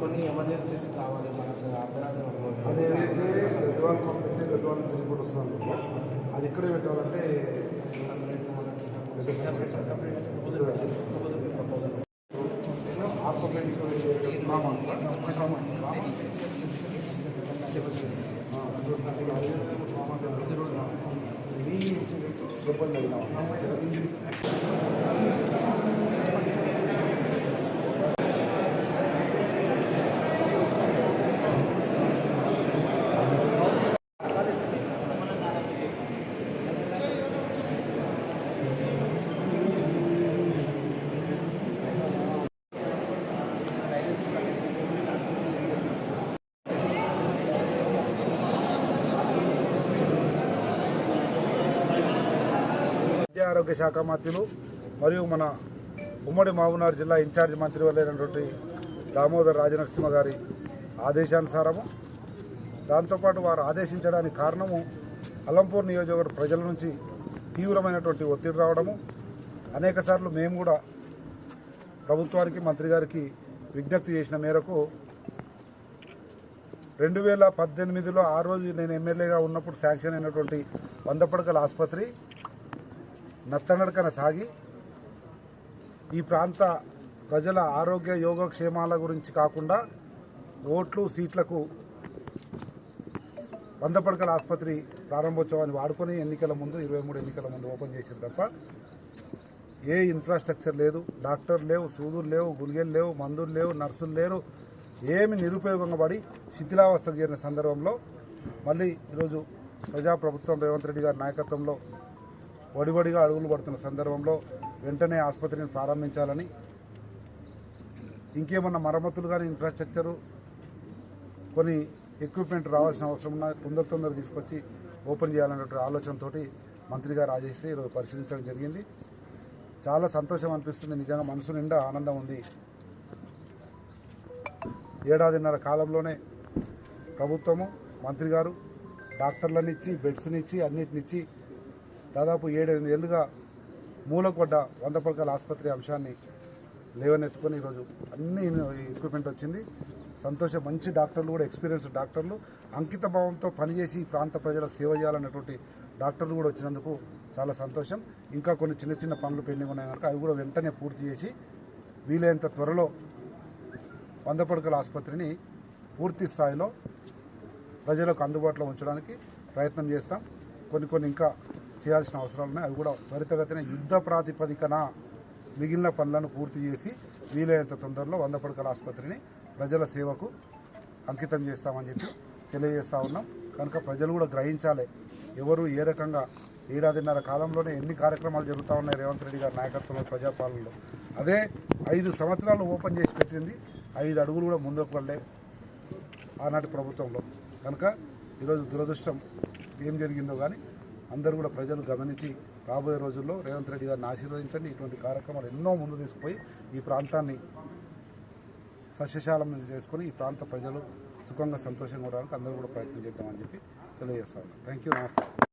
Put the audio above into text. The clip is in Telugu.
కొన్ని ఎమర్జెన్సీస్ కావాలి మనకు అదేదైతే గద్వాల్ పంపిస్తే గద్వాల్ నుంచి రిపోర్ట్ వస్తుంది అది ఇక్కడే పెట్టాలంటే ఆర్థోపెడిక్ 这不难啊。ఆరోగ్య శాఖ మంత్రులు మరియు మన ఉమ్మడి మహబూబ్నగర్ జిల్లా ఇన్ఛార్జ్ మంత్రి అయినటువంటి దామోదర్ రాజనరసింహ గారి ఆదేశానుసారము. దాంతోపాటు వారు ఆదేశించడానికి కారణము అలంపూర్ నియోజకవర్గ ప్రజల నుంచి తీవ్రమైనటువంటి ఒత్తిడి రావడము. అనేకసార్లు మేము కూడా ప్రభుత్వానికి మంత్రి గారికి విజ్ఞప్తి చేసిన మేరకు రెండు వేల పద్దెనిమిదిలో ఆ రోజు నేను ఎమ్మెల్యేగా ఉన్నప్పుడు శాంక్షన్ అయినటువంటి వంద పడకల ఆసుపత్రి నత్తనడకన సాగి ఈ ప్రాంత ప్రజల ఆరోగ్య యోగక్షేమాల గురించి కాకుండా ఓట్లు సీట్లకు వంద పడకల ఆసుపత్రి ప్రారంభోత్సవాన్ని వాడుకొని ఎన్నికల ముందు ఇరవై మూడు ఎన్నికల ముందు ఓపెన్ చేసింది తప్ప ఏ ఇన్ఫ్రాస్ట్రక్చర్ లేదు. డాక్టర్ లేవు సూదులు లేవు గులిగలు లేవు మందులు లేవు నర్సులు లేరు ఏమి నిరుపయోగంగా పడి శిథిలావస్థకు చేరిన సందర్భంలో మళ్ళీ ఈరోజు ప్రజాప్రభుత్వం రేవంత్ రెడ్డి గారి నాయకత్వంలో వడివడిగా అడుగులు పడుతున్న సందర్భంలో వెంటనే ఆసుపత్రిని ప్రారంభించాలని. ఇంకేమన్నా మరమ్మతులు కానీ ఇన్ఫ్రాస్ట్రక్చరు కొన్ని ఎక్విప్మెంట్ రావాల్సిన అవసరం ఉన్న తొందర తొందర తీసుకొచ్చి ఓపెన్ చేయాలనేటువంటి ఆలోచనతో మంత్రి గారు ఆదేశిస్తే ఈరోజు పరిశీలించడం జరిగింది. చాలా సంతోషం అనిపిస్తుంది. నిజంగా మనసు నిండా ఆనందం ఉంది. ఏడాదిన్నర కాలంలోనే ప్రభుత్వము మంత్రి గారు డాక్టర్లనిచ్చి బెడ్స్నిచ్చి బెడ్స్ని ఇచ్చి అన్నిటినిచ్చి దాదాపు ఏడెనిమిది ఏళ్ళుగా మూలకొడ్డ వంద పడకల ఆసుపత్రి అంశాన్ని లేవనెత్తుకొని ఈరోజు అన్ని ఎక్విప్మెంట్ వచ్చింది. సంతోషం మంచి డాక్టర్లు కూడా ఎక్స్పీరియన్స్ డాక్టర్లు. అంకిత భావంతో పనిచేసి ఈ ప్రాంత ప్రజలకు సేవ చేయాలన్నటువంటి డాక్టర్లు కూడా వచ్చినందుకు చాలా సంతోషం. ఇంకా కొన్ని చిన్న చిన్న పనులు పెండింగ్ ఉన్నాయి కనుక అవి కూడా వెంటనే పూర్తి చేసి వీలైనంత త్వరలో వంద పడకల ఆసుపత్రిని పూర్తి స్థాయిలో ప్రజలకు అందుబాటులో ఉంచడానికి ప్రయత్నం చేస్తాం. కొన్ని కొన్ని ఇంకా చేయాల్సిన అవసరాలు ఉన్నాయి. అవి కూడా త్వరితగతిన యుద్ధ ప్రాతిపదికన మిగిలిన పనులను పూర్తి చేసి వీలైనంత తొందరలో వంద పడకల ఆసుపత్రిని ప్రజల సేవకు అంకితం చేస్తామని చెప్పి తెలియజేస్తా ఉన్నాం. కనుక ప్రజలు కూడా గ్రహించాలి. ఎవరు ఏ రకంగా ఏడాదిన్నర కాలంలోనే ఎన్ని కార్యక్రమాలు జరుగుతూ ఉన్నాయి రేవంత్ రెడ్డి గారి నాయకత్వంలో ప్రజాపాలనలో. అదే ఐదు సంవత్సరాలు ఓపెన్ చేసి పెట్టింది. ఐదు అడుగులు కూడా ముందుకు వెళ్ళే ఆనాటి ప్రభుత్వంలో. కనుక ఈరోజు దురదృష్టం ఏం జరిగిందో కానీ అందరూ కూడా ప్రజలు గమనించి రాబోయే రోజుల్లో రేవంత్ రెడ్డి గారిని ఆశీర్వదించండి. ఇటువంటి కార్యక్రమాలు ఎన్నో ముందు తీసుకుపోయి ఈ ప్రాంతాన్ని సస్యశాలం చేసుకొని ఈ ప్రాంత ప్రజలు సుఖంగా సంతోషంగా ఉండడానికి అందరూ కూడా ప్రయత్నం చేద్దామని చెప్పి తెలియజేస్తాను థ్యాంక్ యూ నమస్తే.